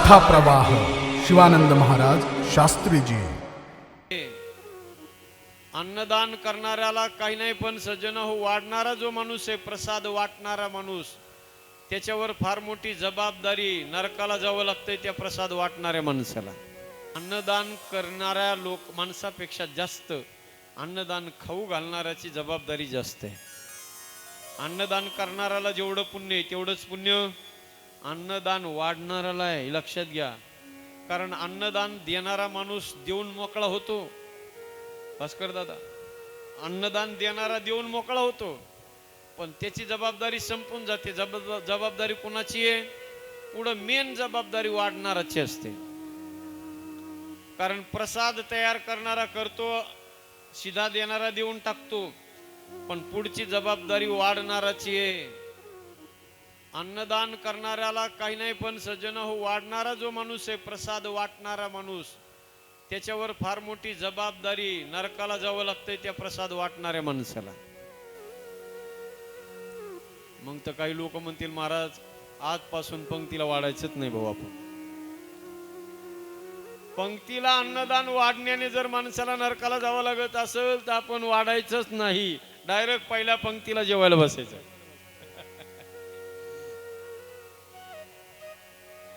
कथा प्रवाह शिवानंद महाराज शास्त्रीजी. अन्नदान करणाऱ्याला काही नाही पण सज्जन हो वाढणारा जो माणूस आहे प्रसाद वाटणारा माणूस त्याच्यावर फार मोठी जबाबदारी नरकाला जावं लागतंय त्या प्रसाद वाटणाऱ्या माणसाला. अन्नदान करणाऱ्या लोक माणसापेक्षा जास्त अन्नदान खाऊ घालणाऱ्याची जबाबदारी जास्त आहे. अन्नदान करणाऱ्याला जेवढं पुण्य आहे तेवढंच पुण्य अन्नदान वाढणाऱ्याला आहे लक्षात घ्या. कारण अन्नदान देणारा माणूस देऊन मोकळा होतो. भास्कर दादा अन्नदान देणारा देऊन मोकळा होतो. पण त्याची जबाबदारी संपून जाते. जबाब जबाबदारी कोणाची आहे? पुढं मेन जबाबदारी वाढणाराची असते. कारण प्रसाद तयार करणारा करतो शिधा देणारा देऊन टाकतो. पण पुढची जबाबदारी वाढणाराची आहे. अन्नदान करणाऱ्याला काही नाही पण सज्जन हो वाढणारा जो माणूस आहे प्रसाद वाटणारा माणूस त्याच्यावर फार मोठी जबाबदारी नरकाला जावं लागतंय त्या प्रसाद वाटणाऱ्या माणसाला. मग तर काही लोक म्हणतील महाराज आजपासून पंक्तीला वाढायचंच नाही भाऊ आपण. पंक्तीला अन्नदान वाढण्याने जर माणसाला नरकाला जावं लागत असेल तर आपण वाढायचंच नाही. डायरेक्ट पहिल्या पंक्तीला जेवायला बसायचं.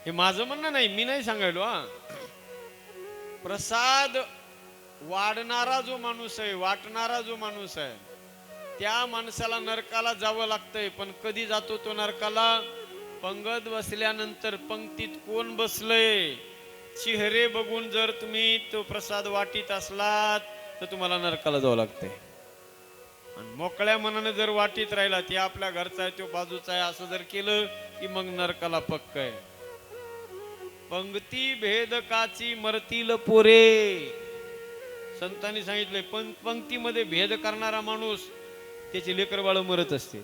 हे माझं म्हणणं नाही मी नाही सांगायलो हा. प्रसाद वाढणारा जो माणूस आहे वाटणारा जो माणूस आहे त्या माणसाला नरकाला जावं लागतंय पण कधी जातो तो नरकाला? पंगत बसल्यानंतर पंक्तीत कोण बसलंय? चेहरे बघून जर तुम्ही तो प्रसाद वाटीत असलात तर तुम्हाला नरकाला जावं लागतंय. आणि मोकळ्या मनाने जर वाटीत राहिला ते आपल्या घरचा आहे तो बाजूचा आहे असं जर केलं की मग नरकाला पक्क आहे. पंक्ती भेदकाची मरतील पोरे. संतांनी सांगितलंय पण पंक्तीमध्ये भेद करणारा माणूस त्याची लेकर बाळ मरत असते.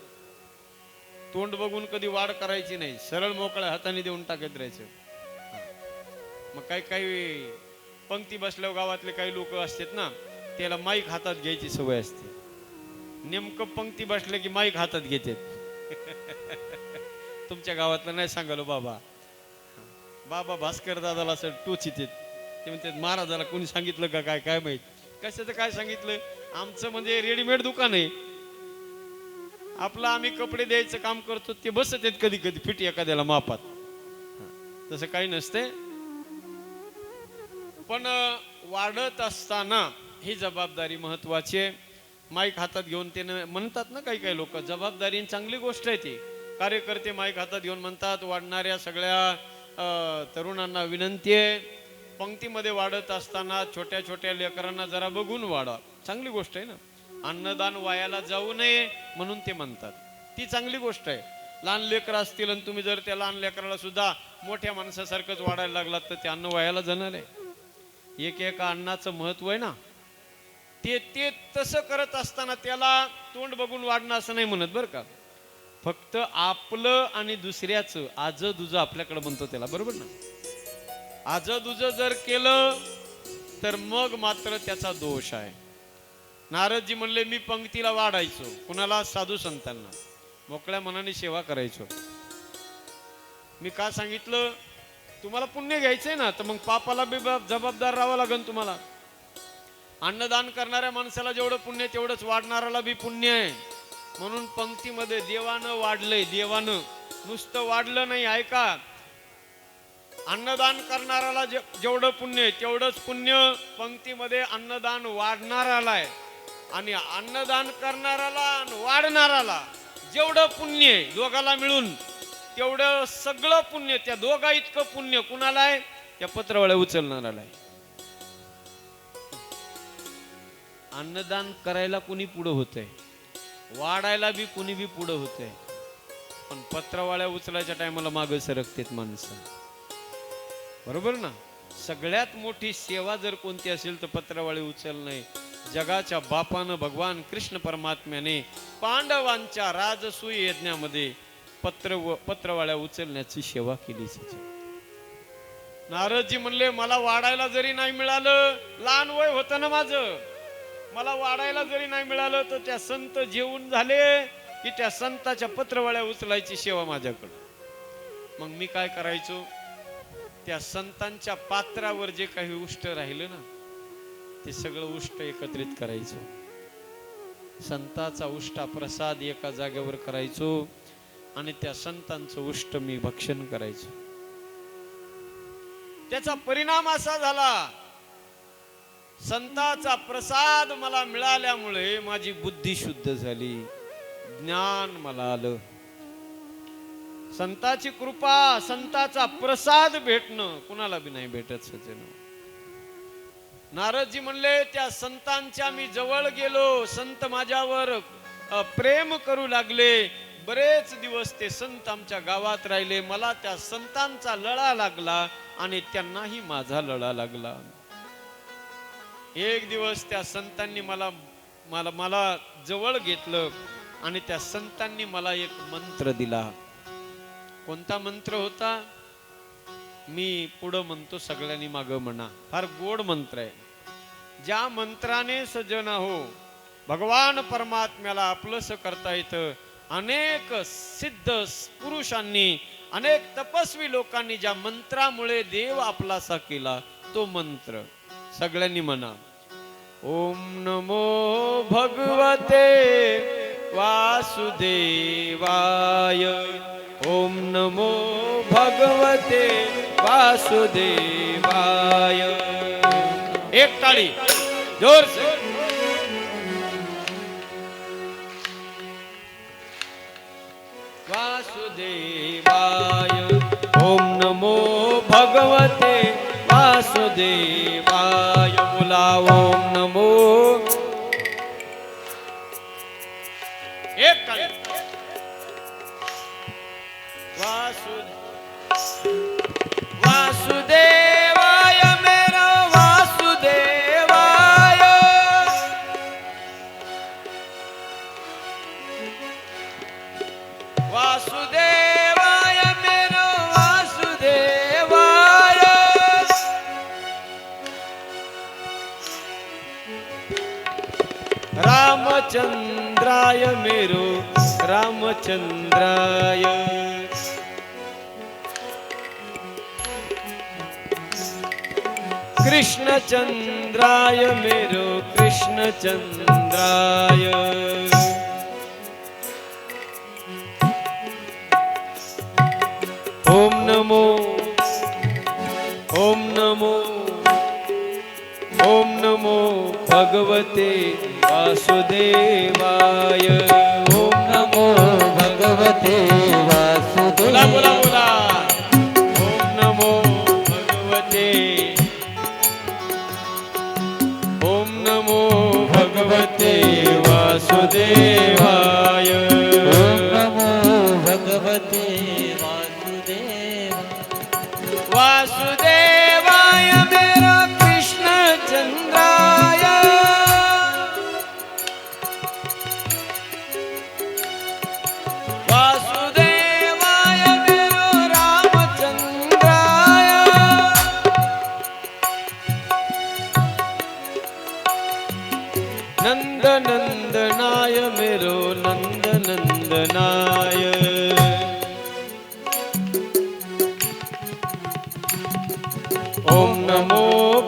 तोंड बघून कधी वाढ करायची नाही सरळ मोकळ्या हाताने देऊन टाकत राहायचं. मग काही काही पंक्ती बसल्यावर गावातले काही लोक असतात ना त्याला माईक हातात घ्यायची सवय असते. नेमकं पंक्ती बसलं की माईक हातात घेतात. तुमच्या गावातलं नाही सांगालो बाबा. बाबा भास्कर दादाला असं येते. ते म्हणतात महाराजाला कोणी सांगितलं का काय? काय माहीत? कशाचं काय सांगितलं? आमचं म्हणजे रेडीमेड दुकान आहे. आपलं आम्ही कपडे द्यायचं काम करतो ते बसत आहेत कधी कधी फिट एखाद्याला मापात. तसं काही नसते पण वाढत असताना ही जबाबदारी महत्वाची आहे. माईक हातात घेऊन ते म्हणतात ना काही काही लोक जबाबदारी चांगली गोष्ट आहे ती. कार्यकर्ते माईक हातात घेऊन म्हणतात वाढणाऱ्या सगळ्या तरुणांना विनंती आहे. पंक्तीमध्ये वाढत असताना छोट्या छोट्या लेकरांना जरा बघून वाढा. चांगली गोष्ट आहे ना? अन्नदान वायाला जाऊ नये म्हणून ते म्हणतात. ती चांगली गोष्ट आहे. लहान लेकरं असतील आणि तुम्ही जर त्या लहान लेकराला सुद्धा मोठ्या माणसासारखंच वाढायला लागलात तर ते अन्न वायाला जाणार आहे. एक एका अन्नाचं महत्त्व आहे ना? ते ते तसं करत असताना त्याला तोंड बघून वाढणं असं नाही म्हणत बरं का? फक्त आपलं आणि दुसऱ्याचं आज दुज आपल्याकडे म्हणतो त्याला बरोबर ना? आज दुज जर केलं तर मग मात्र त्याचा दोष आहे. नारदजी म्हणले मी पंक्तीला वाढायचो कुणाला? साधू संतांना. मोकळ्या मनाने सेवा करायचो. मी का सांगितलं? तुम्हाला पुण्य घ्यायचंय ना तर मग पापाला बी जबाबदार राहावं लागेल तुम्हाला. अन्नदान करणाऱ्या माणसाला जेवढं पुण्य आहे, तेवढंच वाढणाऱ्याला बी पुण्य आहे. म्हणून पंक्तीमध्ये देवानं वाढलंय देवानं. नुसतं वाढलं नाही ऐका. अन्नदान करणाऱ्याला जे- जेवढं पुण्य आहे तेवढंच पुण्य पंक्तीमध्ये अन्नदान वाढणाऱ्याला आहे. आणि अन्नदान करणाऱ्याला आणि वाढणाऱ्याला जेवढं पुण्य आहे दोघाला मिळून तेवढं सगळं पुण्य त्या दोघा इतकं पुण्य कुणाला आहे? त्या पत्रवळ्या उचलणाऱ्याला आहे. अन्नदान करायला कुणी पुढं होतंय? वाढायला बी कुणी बी पुढं होतंय. पण पत्रवाळ्या उचलायच्या टायमाला मागे सरकतेत माणसं. बरोबर ना? सगळ्यात मोठी सेवा जर कोणती असेल तर पत्रवाळी उचलणे. जगाच्या बापानं भगवान कृष्ण परमात्म्याने पांडवांच्या राजसूय यज्ञामध्ये पत्र पत्रवाळ्या उचलण्याची सेवा केली नारदजी म्हणले मला वाढायला जरी नाही मिळालं लहान वय होतं ना माझं. मला वाढायला जरी नाही मिळालं तर त्या संत जेवून झाले की त्या संताच्या पत्रवाळ्या उचलायची सेवा माझ्याकडं मग मी काय करायचो? त्या संतांच्या पात्रावर जे काही उष्ट राहिलं ना ते सगळं उष्ट एकत्रित करायचो. संताचा उष्टा प्रसाद एका जागेवर करायचो आणि त्या संतांचं उष्ट मी भक्षण करायचो. त्याचा परिणाम असा झाला संताचा प्रसाद मला मिळाल्यामुळे माझी बुद्धी शुद्ध झाली. ज्ञान मला आलं. संताची कृपा संताचा प्रसाद भेटणं कुणाला बी नाही भेटत सज्जन. नारदजी म्हणले त्या संतांच्या मी जवळ गेलो. संत माझ्यावर प्रेम करू लागले. बरेच दिवस ते संत आमच्या गावात राहिले. मला त्या संतांचा लळा लागला आणि त्यांनाही माझा लळा लागला. एक दिवस त्या संतांनी मला मला मला जवळ घेतलं आणि त्या संतांनी मला एक मंत्र दिला. कोणता मंत्र होता? मी पुढं म्हणतो सगळ्यांनी माग म्हणा. फार गोड मंत्र आहे. ज्या मंत्राने सज्जन हो भगवान परमात्म्याला आपलंस करता येतं. अनेक सिद्ध पुरुषांनी अनेक तपस्वी लोकांनी ज्या मंत्रामुळे देव आपलासा केला तो मंत्र. सगळ्यांनी म्हणा. ओम नमो भगवते वासुदेवाय. ओम नमो भगवते वासुदेवाय. एक टाळी. जोर से. वासुदेवाय. ओम नमो भगवते वासुदेवाय बोला ओम नमो एक रामचंद्राय मेरो रामचंद्राय। कृष्णचंद्राय मेरो कृष्णचंद्राय। ओम नमो नमो भगवते वासुदेवाय। ओम नमो भगवते बोला बोला बोला। ओम नमो भगवते। ओम नमो भगवते वासुदेवाय।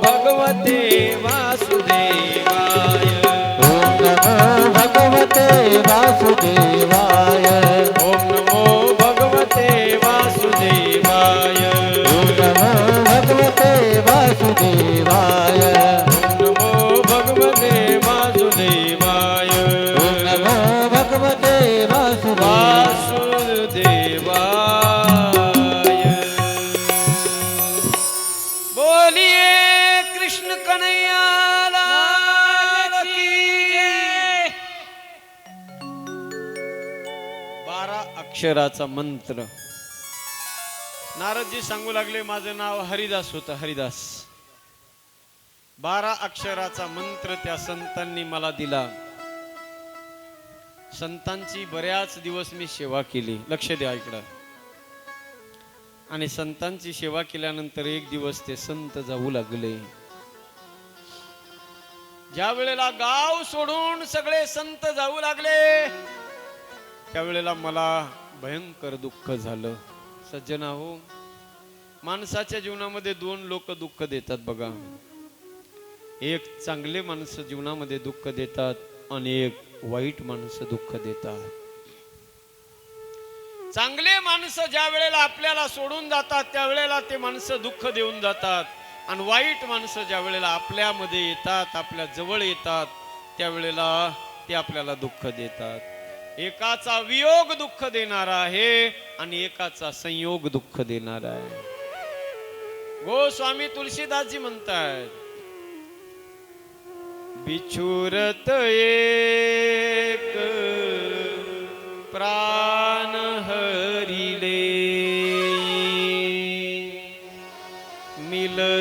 भगवते वासुदेवाय। ओम नमो भगवते वासुदेवाय। ओम नमो भगवते वासुदेवाय। ओम नमो भगवते वासुदेवाय। ओम नमो भगवते वासुदेवाय। ओम नमो भगवते वासुदेवाय। बोलिए। कृष्ण कन्हैया बारा अक्षराचा मंत्र. नारदजी सांगू लागले माझं नाव हरिदास होतं हरिदास. बारा अक्षराचा मंत्र त्या संतांनी मला दिला. संतांची बऱ्याच दिवस मी सेवा केली. लक्ष द्या इकडं. आणि संतांची सेवा केल्यानंतर एक दिवस ते संत जाऊ लागले. ज्या वेळेला गाव सोडून सगळे संत जाऊ लागले त्यावेळेला मला भयंकर दुःख झालं. सज्जना हो माणसाच्या जीवनामध्ये दोन लोक दुःख देतात बघा. एक चांगले माणसं जीवनामध्ये दुःख देतात आणि एक वाईट माणसं दुःख देतात. चांगले माणसं ज्या वेळेला आपल्याला सोडून जातात त्यावेळेला ते माणसं दुःख देऊन जातात. आणि वाईट माणसं ज्या वेळेला आपल्यामध्ये येतात आपल्या जवळ येतात त्यावेळेला ते आपल्याला दुःख देतात. एकाचा वियोग दुःख देणारा आहे आणि एकाचा संयोग दुःख देणारा आहे. गो स्वामी तुलसीदासजी म्हणतात बिछुरत एक प्राण हर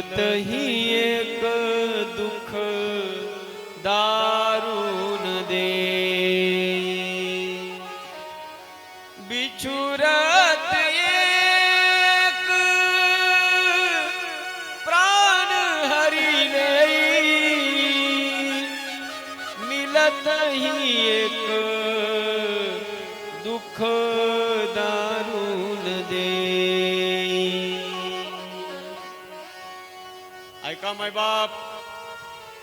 ही एक दुःख ऐका माय बाप.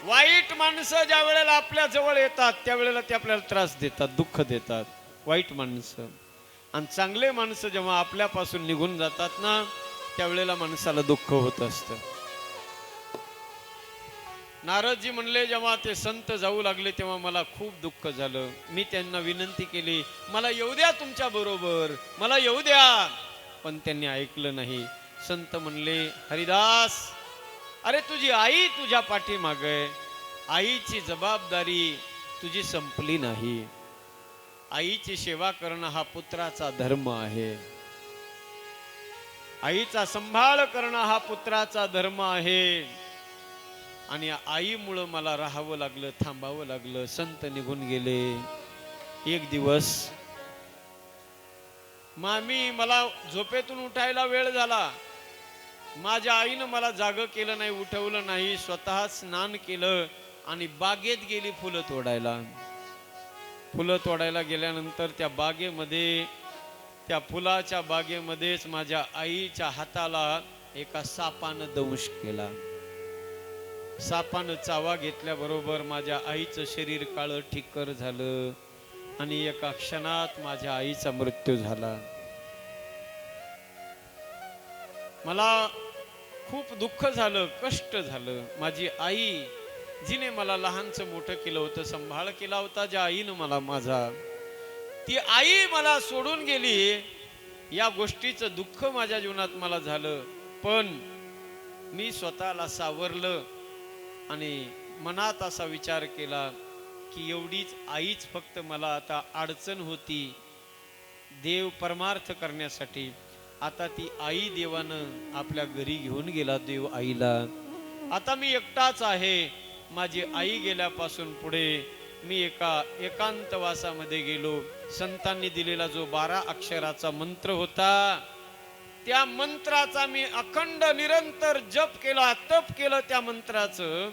वाईट माणसं ज्या वेळेला आपल्या जवळ येतात त्यावेळेला ते आपल्याला त्रास देतात दुःख देतात. वाईट माणसं. आणि चांगले माणसं जेव्हा आपल्यापासून निघून जातात ना त्यावेळेला माणसाला दुःख होत असतं. नारदजी म्हणले जेव्हा ते संत जाऊ लागले तेव्हा मला खूप दुःख झालं. मी त्यांना विनंती केली मला येऊ द्या तुमच्या बरोबर मला येऊ द्या. पण त्यांनी ऐकलं नाही. संत म्हणले हरिदास अरे तुझी आई तुझ्या पाठीमाग आहे. आईची जबाबदारी तुझी संपली नाही. आईची सेवा करणं हा पुत्राचा धर्म आहे. आईचा संभाळ करणं हा पुत्राचा धर्म आहे. आणि आईमुळं मला राहावं लागलं थांबावं लागलं संत निघून गेले. एक दिवस मामी मला झोपेतून उठायला वेळ झाला. माझ्या आईनं मला जाग केलं नाही उठवलं नाही स्वतः स्नान केलं आणि बागेत गेली फुलं तोडायला. फुलं तोडायला गेल्यानंतर त्या बागेमध्ये त्या फुलाच्या बागेमध्येच माझ्या आईच्या हाताला एका सापानं दंश केला. सापानं चावा घेतल्याबरोबर माझ्या आईचं शरीर काळं ठिक्कर झालं आणि एका क्षणात माझ्या आईचा मृत्यू झाला. मला खूप दुःख झालं कष्ट झालं. माझी आई जिने मला लहानचं मोठं केलं होतं सांभाळ केला होता ज्या आईनं मला माझा. ती आई मला सोडून गेली. या गोष्टीचं दुःख माझ्या जीवनात मला झालं. पण मी स्वतःला सावरलं आणि मनात असा विचार केला की एवढीच आईच फक्त मला आता अडचण होती. देव परमार्थ करण्यासाठी. आता ती आई देवानं आपल्या घरी घेऊन गेला देव आईला. आता मी एकटाच आहे. माझी आई गेल्यापासून पुढे मी एका एकांतवासामध्ये गेलो. संतांनी दिलेला जो बारा अक्षराचा मंत्र होता त्या मंत्राचा मी अखंड निरंतर जप केला तप केलं त्या मंत्राचं.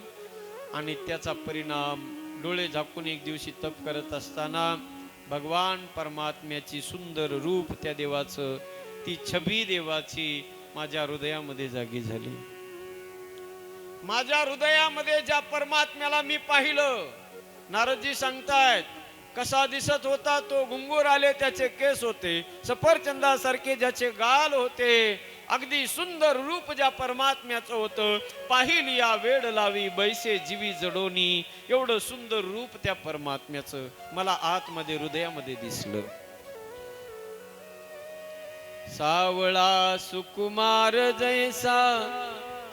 आणि त्याचा परिणाम डोळे झाकून एक दिवशी तप करत असताना भगवान परमात्म्याची सुंदर रूप त्या देवाचं ती छबी देवाची माझ्या हृदयामध्ये जागी झाली. माझ्या हृदयामध्ये ज्या परमात्म्याला मी पाहिलं नारदजी सांगतायत कसा दिसत होता तो घुंगूर आले त्याचे केस होते सफरचंदासारखे ज्याचे गाल होते अगदी सुंदर रूप ज्या परमात्म्याचं होतं पाहिली या वेड लावी बैसे जीवी जडोनी एवढं सुंदर रूप त्या परमात्म्याचं मला आतमध्ये हृदयामध्ये दिसलं. सावळा सुकुमार जैसा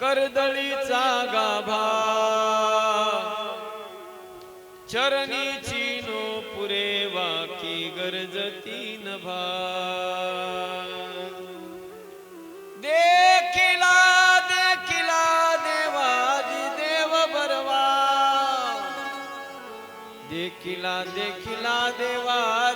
कर्दळीचा गाभा. चरणीची नो पुरे वाकी गरजती नभा. देखिला देखिला देवादी देव बरवा. देखिला देखिला देवा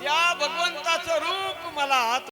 त्या भगवंताचं रूप मला आत